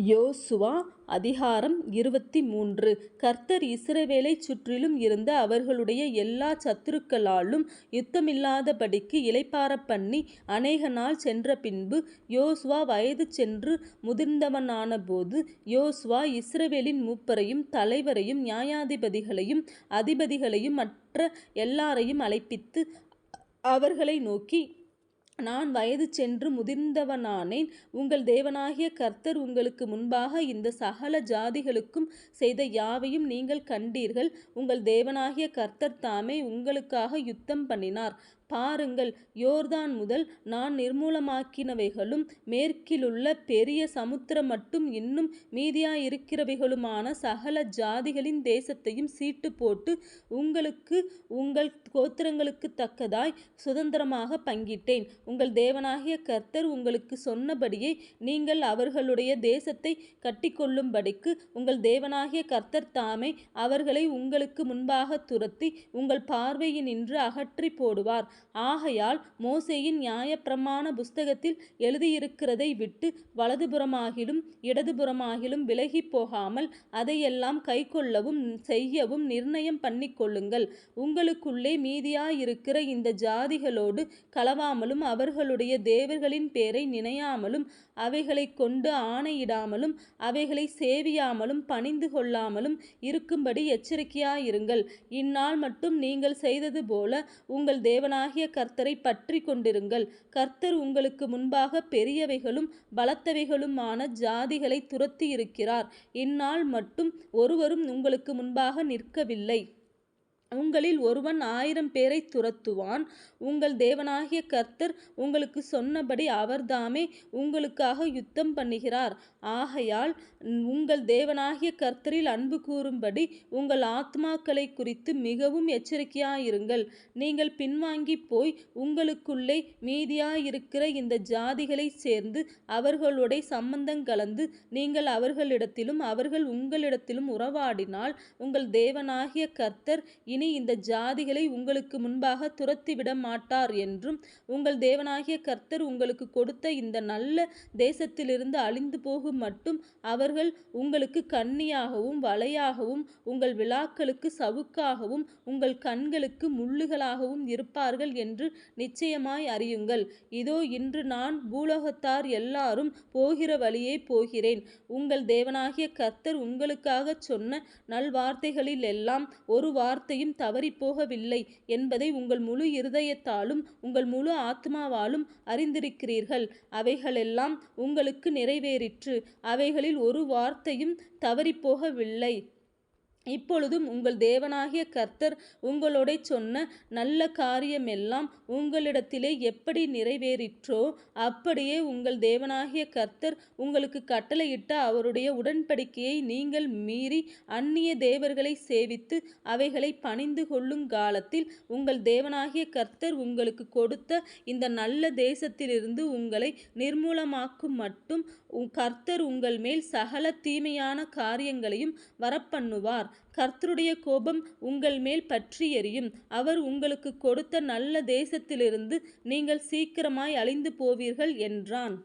யோசுவா அதிகாரம் இருபத்தி மூன்று கர்த்தர் இஸ்ரவேலைச் சுற்றிலும் இருந்த அவர்களுடைய எல்லா சத்துருக்களாலும் யுத்தமில்லாதபடிக்கு இளைப்பாறப்பண்ணி அநேக நாள் சென்ற பின்பு யோசுவா வயது சென்று முதிர்ந்தவனான போது யோசுவா இஸ்ரவேலின் மூப்பரையும் தலைவரையும் நியாயாதிபதிகளையும் அதிபதிகளையும் மற்ற எல்லாரையும் அழைப்பித்து அவர்களை நோக்கி நான் வயது சென்று முதிர்ந்தவனானேன். உங்கள் தேவனாகிய கர்த்தர் உங்களுக்கு முன்பாக இந்த சகல ஜாதிகளுக்கும் செய்த யாவையும் நீங்கள் கண்டீர்கள். உங்கள் தேவனாகிய கர்த்தர் தாமே உங்களுக்காக யுத்தம் பண்ணினார். பாருங்கள் யோர்தான் முதல் நான் நிர்மூலமாக்கினவைகளும் மேற்கிலுள்ள பெரிய சமுத்திரம் மட்டும் இன்னும் மீதியாயிருக்கிறவைகளுமான சகல ஜாதிகளின் தேசத்தையும் சீட்டு போட்டு உங்களுக்கு உங்கள் கோத்திரங்களுக்குத் தக்கதாய் சுதந்திரமாக பங்கிட்டேன். உங்கள் தேவனாகிய கர்த்தர் உங்களுக்கு சொன்னபடியே நீங்கள் அவர்களுடைய தேசத்தை கட்டிக்கொள்ளும்படிக்கு உங்கள் தேவனாகிய கர்த்தர் தாமே அவர்களை உங்களுக்கு முன்பாக துரத்தி உங்கள் பார்வையினின்று அகற்றிப் போடுவார். ஆகையால் மோசேயின் நியாயப்பிரமாண புஸ்தகத்தில் எழுதியிருக்கிறதை விட்டு வலதுபுறமாகிலும் இடதுபுறமாகிலும் விலகிப் போகாமல் அதையெல்லாம் கைக்கொள்ளவும் செய்யவும் நிர்ணயம் பண்ணிக்கொள்ளுங்கள் உங்களுக்குள்ளே மீதியாயிருக்கிற இந்த ஜாதிகளோடு கலவாமலும் அவர்களுடைய தேவர்களின் பேரை நினையாமலும் அவைகளை கொண்டு ஆணையிடாமலும் அவைகளை சேவியாமலும் பணிந்து கொள்ளாமலும் இருக்கும்படி எச்சரிக்கையாயிருங்கள். இந்நாள் மட்டும் நீங்கள் செய்தது போல உங்கள் தேவனாகிய கர்த்தரைப் பற்றி கொண்டிருங்கள். கர்த்தர் உங்களுக்கு முன்பாக பெரியவைகளும் பலத்தவைகளுமான ஜாதிகளை துரத்தியிருக்கிறார். இந்நாள் மட்டும் ஒருவரும் உங்களுக்கு முன்பாக நிற்கவில்லை. உங்களில் ஒருவன் ஆயிரம் பேரை துரத்துவான். உங்கள் தேவனாகிய கர்த்தர் உங்களுக்குச் சொன்னபடி அவர்தாமே உங்களுக்காக யுத்தம் பண்ணுகிறார். ஆகையால் உங்கள் தேவனாகிய கர்த்தரில் அன்பு கூறும்படி உங்கள் ஆத்மாக்களை குறித்து மிகவும் எச்சரிக்கையாயிருங்கள். நீங்கள் பின்வாங்கிப் போய் உங்களுக்குள்ளே மீதியாயிருக்கிற இந்த ஜாதிகளைச் சேர்ந்து அவர்களுடைய சம்பந்தம் கலந்து நீங்கள் அவர்களிடத்திலும் அவர்கள் உங்களிடத்திலும் உறவாடினால் உங்கள் தேவனாகிய கர்த்தர் இனி இந்த ஜாதிகளை உங்களுக்கு முன்பாக துரத்திவிட மாட்டார் என்றும் உங்கள் தேவனாகிய கர்த்தர் உங்களுக்கு கொடுத்த இந்த நல்ல தேசத்திலிருந்து அழிந்து போகும் மட்டும் அவர்கள் உங்களுக்கு கண்ணியாகவும் வலையாகவும் உங்கள் விழாக்களுக்கு சவுக்காகவும் உங்கள் கண்களுக்கு முள்ளுகளாகவும் இருப்பார்கள் என்று நிச்சயமாய் அறியுங்கள். இதோ இன்று நான் பூலோகத்தார் எல்லாரும் போகிற வழியே போகிறேன். உங்கள் தேவனாகிய கர்த்தர் உங்களுக்காகச் சொன்ன நல்வார்த்தைகளில் எல்லாம் ஒரு வார்த்தையும் தவறிப்போகவில்லை என்பதை உங்கள் முழு இருதயத்தாலும் உங்கள் முழு ஆத்மாவாலும் அறிந்திருக்கிறீர்கள். அவைகளெல்லாம் உங்களுக்கு நிறைவேறிற்று. அவைகளில் ஒரு வார்த்தையும் தவறிப்போகவில்லை. இப்பொழுதும் உங்கள் தேவனாகிய கர்த்தர் உங்களோட சொன்ன நல்ல காரியமெல்லாம் உங்களிடத்திலே எப்படி நிறைவேறிற்றோ அப்படியே உங்கள் தேவனாகிய கர்த்தர் உங்களுக்கு கட்டளையிட்ட அவருடைய உடன்படிக்கையை நீங்கள் மீறி அந்நிய தேவர்களை சேவித்து அவைகளை பணிந்து கொள்ளும் காலத்தில் உங்கள் தேவனாகிய கர்த்தர் உங்களுக்கு கொடுத்த இந்த நல்ல தேசத்திலிருந்து உங்களை நிர்மூலமாக்கும் மட்டும் கர்த்தர் உங்கள் மேல் சகல தீமையான காரியங்களையும் வரப்பண்ணுவார். கர்த்தருடைய கோபம் உங்கள் மேல் பற்றி எரியும். அவர் உங்களுக்கு கொடுத்த நல்ல தேசத்திலிருந்து நீங்கள் சீக்கிரமாய் அழிந்து போவீர்கள் என்றான்.